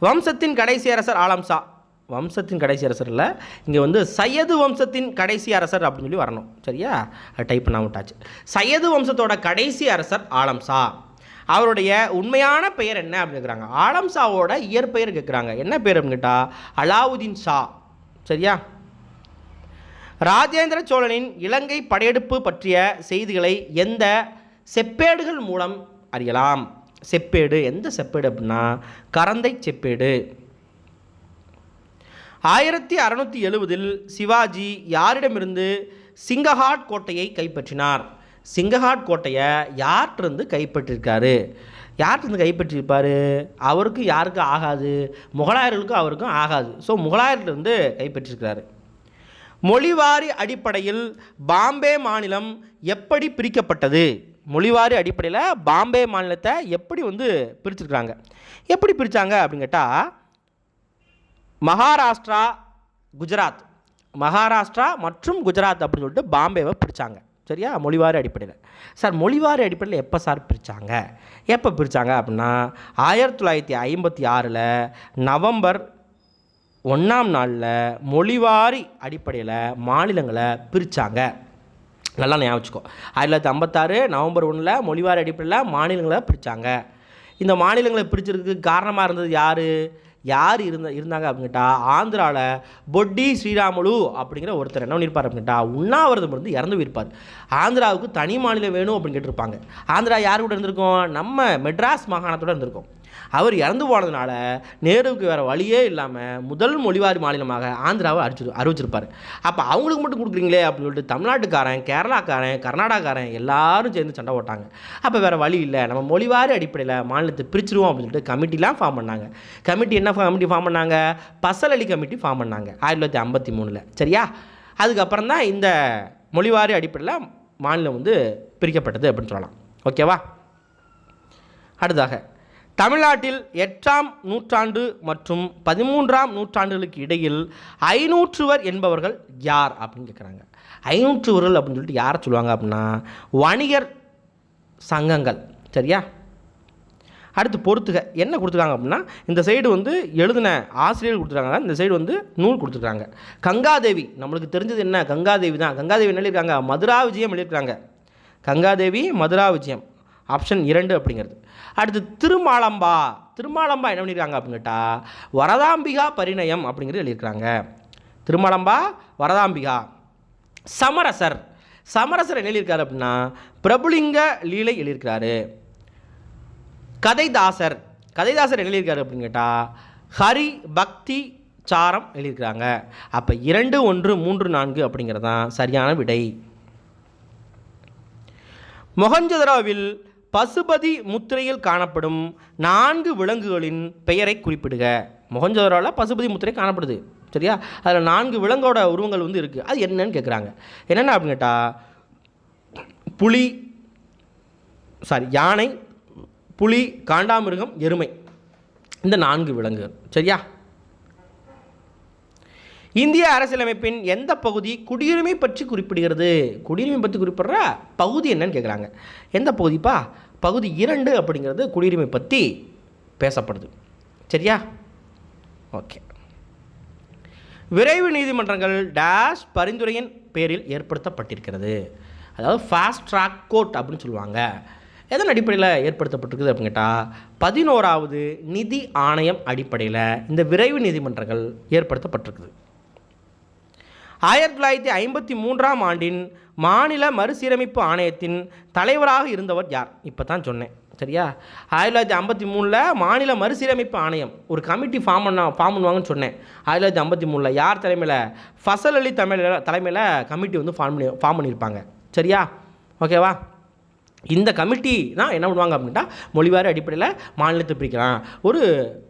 வம்சத்தின் கடைசி அரசர் ஆலம்சா வம்சத்தின் கடைசி அரசர் இல்லை. இங்கே வந்து சையது வம்சத்தின் கடைசி அரசர் அப்படின்னு சொல்லி வரணும். சரியா? டைப் பண்ண விட்டாச்சு. சையது வம்சத்தோட கடைசி அரசர் ஆலம்சா அவருடைய உண்மையான பெயர் என்ன அப்படின்னு கேட்குறாங்க ஆலம்ஷாவோட இயற்பெயர் கேட்குறாங்க என்ன பேர் அப்படின்னு கேட்டால் அலாவுதீன் ஷா. சரியா? ராஜேந்திர சோழனின் இலங்கை படையெடுப்பு பற்றிய செய்திகளை எந்த செப்பேடுகள் மூலம் அறியலாம்? செப்பேடு. எந்த செப்பேடு அப்படின்னா கரந்தை செப்பேடு. ஆயிரத்தி அறநூற்றி எழுவதில் சிவாஜி யாரிடமிருந்து சிங்கஹாட் கோட்டையை கைப்பற்றினார்? சிங்கஹாட் கோட்டையை யார்கிட்டருந்து கைப்பற்றிருக்காரு? யார்கிட்டருந்து கைப்பற்றியிருப்பார் அவருக்கும் யாருக்கும் ஆகாது? முகலாயர்களுக்கும் அவருக்கும் ஆகாது. ஸோ முகலாயர்கிட்டருந்து கைப்பற்றிருக்கிறாரு. மொழிவாரி அடிப்படையில் பாம்பே மாநிலம் எப்படி பிரிக்கப்பட்டது? மொழிவாரி அடிப்படையில் பாம்பே மாநிலத்தை எப்படி வந்து பிரிச்சிருக்கிறாங்க? எப்படி பிரித்தாங்க அப்படின்னு கேட்டால் மகாராஷ்டிரா குஜராத். மகாராஷ்டிரா மற்றும் குஜராத் அப்படின்னு சொல்லிட்டு பாம்பேவை பிரித்தாங்க சரியா? மொழிவாரி அடிப்படையில். சார் மொழிவாரி அடிப்படையில் எப்போ சார் பிரித்தாங்க எப்போ பிரித்தாங்க அப்படின்னா ஆயிரத்தி தொள்ளாயிரத்தி ஐம்பத்தி ஆறில் நவம்பர் ஒன்றாம் நாளில் மொழிவாரி அடிப்படையில் மாநிலங்களை பிரித்தாங்க நல்லா ஞாபகம் ஆயிரத்தி தொள்ளாயிரத்தி ஐம்பத்தாறு நவம்பர் ஒன்றில் மொழிவாரி அடிப்படையில் மாநிலங்களை பிரித்தாங்க இந்த மாநிலங்களை பிரிச்சிருக்கு காரணமாக இருந்தது யார்? யார் இருந்த இருந்தாங்க அப்படின்ட்டா ஆந்திராவில் பொட்டி ஸ்ரீராமுலு அப்படிங்கிற ஒருத்தர். என்ன பண்ணியிருப்பார் அப்படின்ட்டா உண்ணாவிரதம் இருந்து இறந்து போயிருப்பார். ஆந்திராவுக்கு தனி மாநிலம் வேணும் அப்படின்னு கேட்டிருப்பாங்க. ஆந்திரா யார் கூட இருந்திருக்கோம்? நம்ம மெட்ராஸ் மாகாணத்தோட இருந்திருக்கோம். அவர் இறந்து போனதுனால நேருவுக்கு வேறு வழியே இல்லாமல் முதல் மொழிவாரி மாநிலமாக ஆந்திராவை அறிவிச்சு அறிவிச்சிருப்பார். அப்போ அவங்களுக்கு மட்டும் கொடுக்குறீங்களே அப்படின்னு சொல்லிட்டு தமிழ்நாட்டுக்காரன் கேரளாக்காரன் கர்நாடகாரன் எல்லாரும் சேர்ந்து சண்டை போட்டாங்க. அப்போ வேறு வழி இல்லை. நம்ம மொழிவாரி அடிப்படையில் மாநிலத்தை பிரிச்சிருவோம் அப்படின்னு சொல்லிட்டு கமிட்டிலாம் ஃபார்ம் பண்ணாங்க. கமிட்டி என்ன கமிட்டி ஃபார்ம் பண்ணாங்க? பசல் அலி கமிட்டி ஃபார்ம் பண்ணாங்க ஆயிரத்தி தொள்ளாயிரத்தி ஐம்பத்தி மூணில். சரியா? அதுக்கப்புறம் தான் இந்த மொழிவாரி அடிப்படையில் மாநிலம் வந்து பிரிக்கப்பட்டது அப்படின்னு சொல்லலாம். ஓகேவா? அடுத்தாக தமிழ்நாட்டில் எட்டாம் நூற்றாண்டு மற்றும் பதிமூன்றாம் நூற்றாண்டுகளுக்கு இடையில் ஐநூற்றுவர் என்பவர்கள் யார் அப்படின்னு கேட்குறாங்க ஐநூற்றுவர்கள் அப்படின்னு சொல்லிட்டு யாரை சொல்லுவாங்க அப்படின்னா வணிகர் சங்கங்கள். சரியா? அடுத்து பொறுத்துக. என்ன கொடுத்துருக்காங்க அப்படின்னா இந்த சைடு வந்து எழுதின ஆசிரியர் கொடுத்துருக்காங்க. இந்த சைடு வந்து நூல் கொடுத்துருக்காங்க. கங்காதேவி நம்மளுக்கு தெரிஞ்சது என்ன? கங்காதேவி தான். கங்காதேவி என்ன எழுதியிருக்காங்க? மதுரா விஜயம் எழுதியிருக்காங்க. கங்காதேவி மதுரா விஜயம். ஆப்ஷன் இரண்டு அப்படிங்கிறது. அடுத்து திருமாலம்பா. திருமாலம்பா என்ன பண்ணியிருக்காங்க அப்படின்னு கேட்டால் வரதாம்பிகா பரிணயம் அப்படிங்கிறது எழுதியிருக்கிறாங்க. திருமாலம்பா வரதாம்பிகா. சமரசர். சமரசர் என்ன எழுதியிருக்காரு அப்படின்னா பிரபுலிங்க லீலை எழுதியிருக்கிறாரு. கதைதாசர். கதைதாசர் என்ன எழுதியிருக்காரு அப்படின்னு கேட்டால் ஹரி பக்தி சாரம் எழுதியிருக்கிறாங்க. அப்போ இரண்டு ஒன்று மூன்று நான்கு அப்படிங்கிறது தான் சரியான விடை. மொஹஞ்சதராவில் பசுபதி முத்திரையில் காணப்படும் நான்கு விலங்குகளின் பெயரை குறிப்பிடுக. மொஹஞ்சதராவில் பசுபதி முத்திரை காணப்படுது. சரியா? அதில் நான்கு விலங்கோட உருவங்கள் வந்து இருக்குது அது என்னன்னு கேட்குறாங்க என்னென்ன அப்படின்னு கேட்டால் புலி சாரி யானை புலி காண்டாமிருகம் எருமை. இந்த நான்கு விலங்குகள். சரியா? இந்திய அரசியலமைப்பின் எந்த பகுதி குடியுரிமை பற்றி குறிப்பிடுகிறது? குடியுரிமை பற்றி குறிப்பிடுற? பகுதி என்னன்னு கேட்குறாங்க எந்த பகுதிப்பா? பகுதி இரண்டு அப்படிங்கிறது குடியுரிமை பற்றி பேசப்படுது. சரியா? ஓகே. விரைவு நீதிமன்றங்கள் டேஷ் பரிந்துரையின் பேரில் ஏற்படுத்தப்பட்டிருக்கிறது. அதாவது ஃபாஸ்ட் ட்ராக் கோர்ட் அப்படின்னு சொல்லுவாங்க. எதன் அடிப்படையில் ஏற்படுத்தப்பட்டிருக்குது அப்படின்னு கேட்டால் பதினோராவது நிதி ஆணையம் அடிப்படையில் இந்த விரைவு நீதிமன்றங்கள் ஏற்படுத்தப்பட்டிருக்குது. ஆயிரத்தி தொள்ளாயிரத்தி ஐம்பத்தி மூன்றாம் ஆண்டின் மாநில மறுசீரமைப்பு ஆணையத்தின் தலைவராக இருந்தவர் யார்? இப்போ தான் சொன்னேன். சரியா? ஆயிரத்தி தொள்ளாயிரத்தி ஐம்பத்தி மூணில் மாநில மறுசீரமைப்பு ஆணையம் ஒரு கமிட்டி ஃபார்ம் பண்ண ஃபார்ம் பண்ணுவாங்கன்னு சொன்னேன். ஆயிரத்தி தொள்ளாயிரத்தி ஐம்பத்தி மூணில் யார் தலைமையில்? ஃபசல் அலி தமிழ் தலைமையில் கமிட்டி வந்து ஃபார்ம் பண்ணி ஃபார்ம் பண்ணியிருப்பாங்க. சரியா? ஓகேவா? இந்த கமிட்டி தான் என்ன பண்ணுவாங்க அப்படின்னா மொழிவாரி அடிப்படையில் மாநிலத்தை பிரிக்கலாம். ஒரு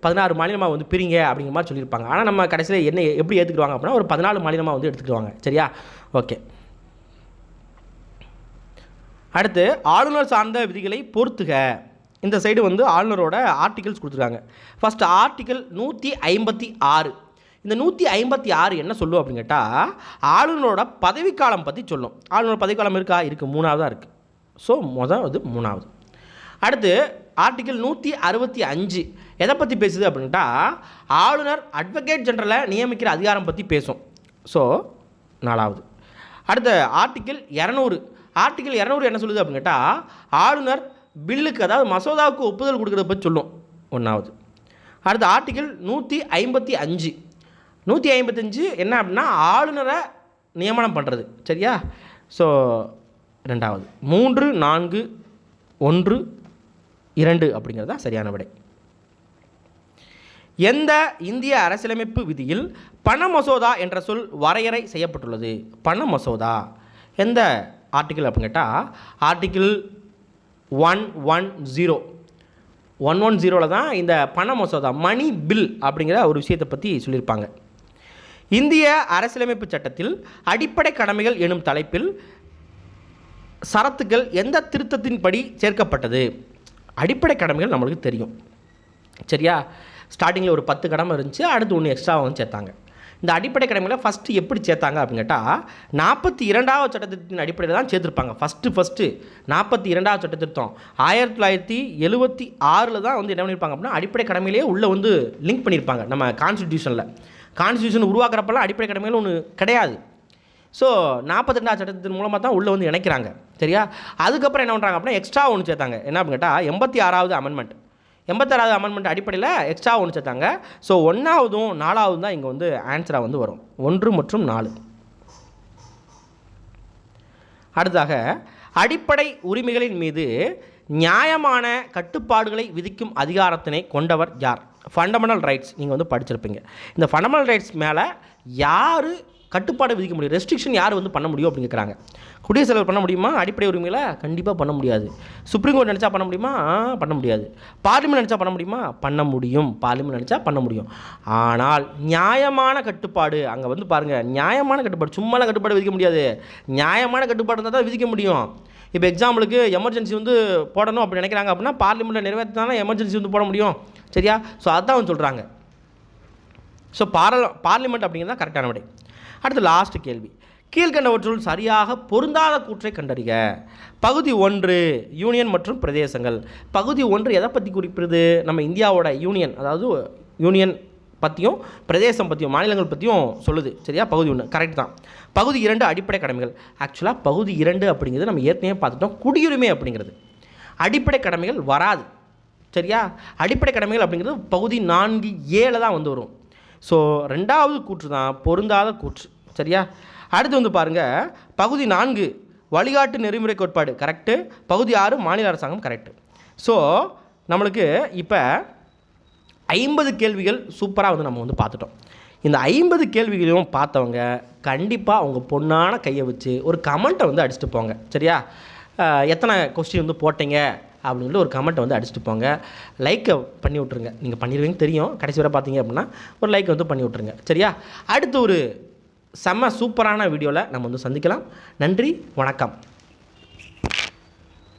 பதினாறு மாநிலமாக வந்து பிரிங்க அப்படிங்கிற மாதிரி சொல்லியிருப்பாங்க. ஆனால் நம்ம கடைசியில் என்ன எப்படி ஏற்றுக்குவாங்க அப்படின்னா ஒரு பதினாலு மாநிலமாக வந்து எடுத்துக்கிடுவாங்க. சரியா? ஓகே. அடுத்து ஆளுநர் சார்ந்த விதிகளை பொறுத்துக. இந்த சைடு வந்து ஆளுநரோட ஆர்டிகல்ஸ் கொடுத்துருக்காங்க. ஃபஸ்ட் ஆர்டிகல் நூற்றி ஐம்பத்தி ஆறு. இந்த நூற்றி ஐம்பத்தி ஆறு என்ன சொல்லும் அப்படின்னு கேட்டால் ஆளுநரோட பதவிக்காலம் பற்றி சொல்லும். ஆளுநர் பதவிக்காலம் இருக்கா? இருக்குது மூணாவதாக இருக்குது ஸோ முதாவது மூணாவது. அடுத்து ஆர்டிக்கிள் நூற்றி அறுபத்தி அஞ்சு. எதை பற்றி பேசுது அப்படின்ட்டா ஆளுநர் அட்வொகேட் ஜெனரலை நியமிக்கிற அதிகாரம் பற்றி பேசும். ஸோ நாலாவது. அடுத்த ஆர்டிக்கிள் இரநூறு. ஆர்டிக்கிள் இரநூறு என்ன சொல்லுது அப்படின்னு கேட்டால் ஆளுநர் பில்லுக்கு அதாவது மசோதாவுக்கு ஒப்புதல் கொடுக்குறத பற்றி சொல்லும். ஒன்றாவது அடுத்து ஆர்டிக்கிள் நூற்றி ஐம்பத்தி அஞ்சு. நூற்றி ஐம்பத்தஞ்சு என்ன அப்படின்னா ஆளுநரை நியமனம் பண்ணுறது சரியா? ஸோ ரெண்டாவது. மூன்று நான்கு ஒன்று இரண்டு அப்படிங்கிறது தான் சரியான விடை. எந்த இந்திய அரசியலமைப்பு விதியில் பண மசோதா என்ற சொல் வரையறை செய்யப்பட்டுள்ளது? பண மசோதா. எந்த ஆர்டிக்கிள் அப்படின்னு கேட்டால் article one one zero one one ஜீரோவில் தான் இந்த பண மசோதா மணி பில் அப்படிங்கிற ஒரு விஷயத்தை பற்றி சொல்லியிருப்பாங்க. இந்திய அரசியலமைப்பு சட்டத்தில் அடிப்படை கடமைகள் எனும் தலைப்பில் சரத்துக்கள் எந்த திருத்தத்தின்படி சேர்க்கப்பட்டது? அடிப்படை கடமைகள் நம்மளுக்கு தெரியும். சரியா? ஸ்டார்டிங்கில் ஒரு பத்து கடமை இருந்துச்சு அடுத்து ஒன்று எக்ஸ்ட்ரா வந்து சேர்த்தாங்க. இந்த அடிப்படை கடமைகளை ஃபஸ்ட்டு எப்படி சேர்த்தாங்க அப்படின்னு கேட்டால் நாற்பத்தி இரண்டாவது சட்டத்தின் அடிப்படையில் தான் சேர்த்துருப்பாங்க. ஃபஸ்ட்டு ஃபஸ்ட்டு நாற்பத்தி இரண்டாவது சட்டத்திருத்தம் ஆயிரத்தி தொள்ளாயிரத்தி எழுபத்தி ஆறில் தான் வந்து என்ன பண்ணியிருப்பாங்க அப்படின்னா அடிப்படை கடமையிலேயே உள்ளே வந்து லிங்க் பண்ணியிருப்பாங்க நம்ம கான்ஸ்டியூஷனில் கான்ஸ்டியூஷன் உருவாக்குறப்பெல்லாம் அடிப்படை கடமைகள் ஒன்று கிடையாது. ஸோ நாற்பத்தெண்டாம் சட்டத்தின் மூலமாக தான் உள்ளே வந்து இணைக்கிறாங்க. சரியா? அதுக்கப்புறம் என்ன பண்ணுறாங்க அப்படின்னா எக்ஸ்ட்ரா ஒன்று சேர்த்தாங்க. என்ன அப்படின்னு கேட்டால் எண்பத்தி ஆறாவது அமெண்ட்மெண்ட் எண்பத்தாறாவது அமெண்ட்மெண்ட் அடிப்படையில் எக்ஸ்ட்ரா ஒன்று சேர்த்தாங்க. ஸோ ஒன்றாவதும் நாலாவதும் தான் இங்கே வந்து ஆன்சராக வந்து வரும். ஒன்று மற்றும் நாலு. அடுத்ததாக அடிப்படை உரிமைகளின் மீது நியாயமான கட்டுப்பாடுகளை விதிக்கும் அதிகாரத்தினை கொண்டவர் யார்? ஃபண்டமெண்டல் ரைட்ஸ் நீங்கள் வந்து படிச்சிருப்பீங்க. இந்த ஃபண்டமெண்டல் ரைட்ஸ் மேலே யார் கட்டுப்பாடை விதிக்க முடியும். ரெஸ்ட்ரிக்ஷன் யார் வந்து பண்ண முடியும் அப்படின்னு கேட்குறாங்க குடியரசுத் தலைவர் பண்ண முடியுமா? அடிப்படை உரிமைகளை கண்டிப்பாக பண்ண முடியாது. சுப்ரீம் கோர்ட் நினச்சா பண்ண முடியுமா? பண்ண முடியாது. பார்லிமெண்ட் நினச்சா பண்ண முடியுமா? பண்ண முடியும். பார்லிமெண்ட் நினச்சா பண்ண முடியும். ஆனால் நியாயமான கட்டுப்பாடு அங்கே வந்து பாருங்கள் நியாயமான கட்டுப்பாடு சும்மாலாம் கட்டுப்பாடு விதிக்க முடியாது. நியாயமான கட்டுப்பாடு இருந்தால் தான் விதிக்க முடியும். இப்போ எக்ஸாம்பிளுக்கு எமர்ஜென்சி வந்து போடணும் அப்படி நினைக்கிறாங்க அப்படின்னா பார்லிமெண்ட்டில் நிறைவேற்றினா எமர்ஜென்சி வந்து போட முடியும். சரியா? ஸோ அதுதான் வந்து சொல்கிறாங்க ஸோ பார்ல பார்லிமெண்ட் அப்படிங்கிறது தான் கரெக்டான விடை. அடுத்து லாஸ்ட் கேள்வி. கீழ்கண்டவற்றுள் சரியாக பொருந்தாத கூற்றை கண்டறிக. பகுதி ஒன்று யூனியன் மற்றும் பிரதேசங்கள். பகுதி ஒன்று எதை பற்றி குறிப்பிடுது? நம்ம இந்தியாவோட யூனியன் அதாவது யூனியன் பற்றியும் பிரதேசம் பற்றியும் மாநிலங்கள் பற்றியும் சொல்லுது. சரியா? பகுதி ஒன்று கரெக்ட் தான். பகுதி இரண்டு அடிப்படை கடமைகள். ஆக்சுவலாக பகுதி இரண்டு அப்படிங்கிறது நம்ம ஏற்கனவே பார்த்துட்டோம். குடியுரிமை அப்படிங்கிறது. அடிப்படை கடமைகள் வராது. சரியா? அடிப்படை கடமைகள் அப்படிங்கிறது பகுதி நான்கு ஏழு தான் வந்து வரும். ஸோ ரெண்டாவது கூற்று தான் பொருந்தாத கூற்று. சரியா? அடுத்து வந்து பாருங்கள் பகுதி நான்கு வழிகாட்டு நெறிமுறை கோட்பாடு கரெக்டு பகுதி ஆறு மாநில அரசாங்கம் கரெக்டு ஸோ நம்மளுக்கு இப்போ ஐம்பது கேள்விகள் சூப்பராக வந்து நம்ம வந்து பார்த்துட்டோம். இந்த ஐம்பது கேள்விகளையும் பார்த்தவங்க கண்டிப்பாக அவங்க பொண்ணான கையை வச்சு ஒரு கமெண்ட்டை வந்து அடிச்சுட்டு போங்க. சரியா? எத்தனை கொஸ்டின் வந்து போட்டீங்க? அப்படின்னு ஒரு கமெண்ட்டை வந்து அடிச்சுட்டு போங்க. லைக்கை பண்ணி விட்ருங்க நீங்கள் பண்ணிடுவீங்க தெரியும். கடைசி வரை பார்த்தீங்க அப்படின்னா ஒரு லைக்கை வந்து பண்ணி விட்ருங்க சரியா? அடுத்து ஒரு செம்ம சூப்பரான வீடியோவில் நம்ம வந்து சந்திக்கலாம். நன்றி வணக்கம்.